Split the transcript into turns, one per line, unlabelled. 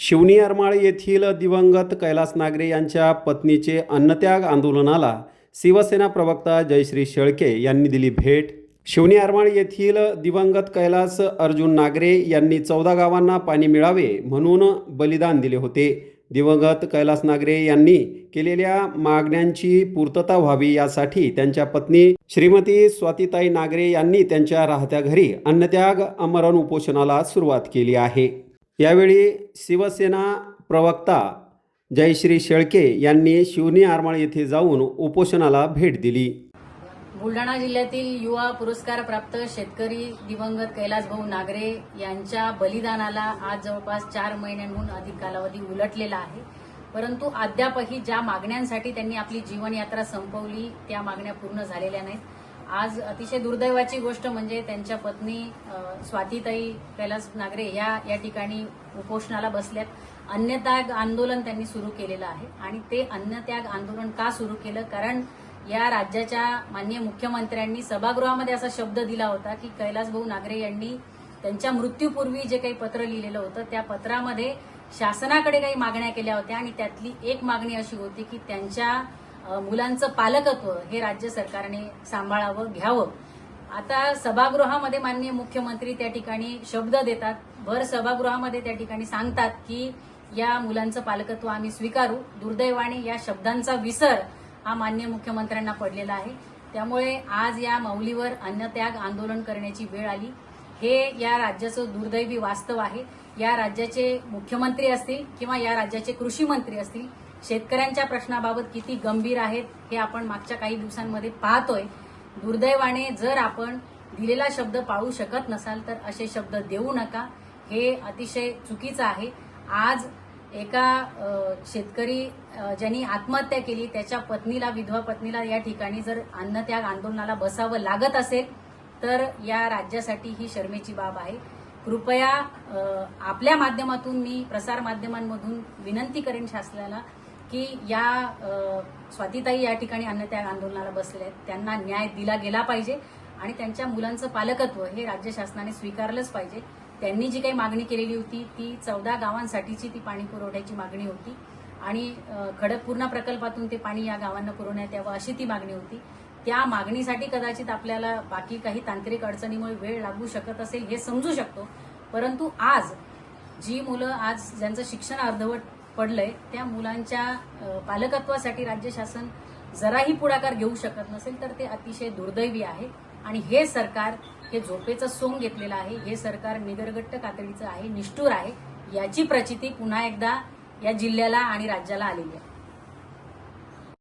शिवनी अरमाळ येथील दिवंगत कैलास नागरे यांच्या पत्नीचे अन्नत्याग आंदोलनाला शिवसेना प्रवक्ता जयश्री शेळके यांनी दिली भेट. शिवनी अरमाळ येथील दिवंगत कैलास अर्जुन नागरे यांनी चौदा गावांना पाणी मिळावे म्हणून बलिदान दिले होते. दिवंगत कैलास नागरे यांनी केलेल्या मागण्यांची पूर्तता व्हावी यासाठी त्यांच्या पत्नी श्रीमती स्वातीताई नागरे यांनी त्यांच्या राहत्या घरी अन्नत्याग अमरण उपोषणाला सुरुवात केली आहे. यावेळी शिवसेना प्रवक्ता जयश्री शेळके यांनी शिवनी आरमाळ येथे जाऊन उपोषणाला भेट दिली.
बुलढाणा जिल्ह्यातील युवा पुरस्कार प्राप्त शेतकरी दिवंगत कैलासभाऊ नागरे यांच्या बलिदानाला आज जवळपास चार महिन्यांहून अधिक कालावधी उलटलेला आहे. परंतु अद्यापही ज्या मागण्यांसाठी त्यांनी आपली जीवनयात्रा संपवली त्या मागण्या पूर्ण झालेल्या नाहीत. आज अतिशय दुर्दैवाची गोष्ट म्हणजे त्यांच्या पत्नी स्वातीताई कैलास नागरे या या ठिकाणी उपोषणाला बसल्यात. अन्नत्याग आंदोलन त्यांनी सुरू केलेलं आहे. आणि ते अन्नत्याग आंदोलन का सुरू केलं? कारण या राज्याच्या माननीय मुख्यमंत्र्यांनी सभागृहामध्ये असा शब्द दिला होता की कैलास भाऊ नागरे यांनी त्यांच्या मृत्यूपूर्वी जे काही पत्र लिहिलेलं होतं त्या पत्रामध्ये शासनाकडे काही मागण्या केल्या होत्या आणि त्यातली एक मागणी अशी होती की त्यांच्या मुलांचं पालकत्व हे राज्य सरकारने सांभाळावं घ्यावं. आता सभागृहामध्ये माननीय मुख्यमंत्री त्या ठिकाणी शब्द देतात. भर सभागृहामध्ये त्या ठिकाणी सांगतात की या मुलांचं पालकत्व आम्ही स्वीकारू. दुर्दैवाने या शब्दांचा विसर हा मान्य मुख्यमंत्र्यांना पडलेला आहे. त्यामुळे आज या मौलीवर अन्नत्याग आंदोलन करण्याची वेळ आली. हे या राज्याचं दुर्दैवी वास्तव आहे. या राज्याचे मुख्यमंत्री असतील किंवा या राज्याचे कृषी मंत्री असतील शेतकऱ्यांच्या प्रश्नाबाबत किती गंभीर आहेत हे आपण मागच्या काही दिवसांमध्ये पाहतोय. दुर्दैवाने जर आपण दिलेला शब्द पाळू शकत नसाल तर असे शब्द देऊ नका. हे अतिशय चुकीचं आहे. आज एका शेतकरी ज्यांनी आत्महत्या केली त्याच्या पत्नीला विधवा पत्नीला या ठिकाणी जर अन्नत्याग आंदोलनाला बसावं लागत असेल तर या राज्यासाठी ही शर्मेची बाब आहे. कृपया आपल्या माध्यमातून मी प्रसार माध्यमांमधून विनंती करेन शासनाला की या स्वातीताई या ठिकाणी अन्नत्याग आंदोलनाला बसले आहेत. त्यांना न्याय दिला गेला पाहिजे आणि त्यांच्या मुलांचं पालकत्व हे राज्य शासनाने स्वीकारलंच पाहिजे. त्यांनी जी काही मागणी केलेली होती ती चौदा गावांसाठीची ती पाणी पुरवठ्याची मागणी होती आणि अ, खडकपूर्णा प्रकल्पातून ते पाणी या गावांना पुरवण्यात यावं अशी ती मागणी होती. त्या मागणीसाठी कदाचित आपल्याला बाकी काही तांत्रिक अडचणीमुळे वेळ लागू शकत असेल हे समजू शकतो. परंतु आज जी मुलं आज ज्यांचं शिक्षण अर्धवट पडलंय त्या मुलांच्या पालकत्वासाठी राज्य शासन जराही पुढाकार घेऊ शकत नसेल तर ते अतिशय दुर्दैवी आहे. आणि हे सरकार हे झोपेचं सोंग घेतलेलं आहे हे सरकार निगरगट्ट कातडीचं आहे निष्ठूर आहे याची प्रचिती पुन्हा एकदा या जिल्ह्याला आणि राज्याला आलेली आहे.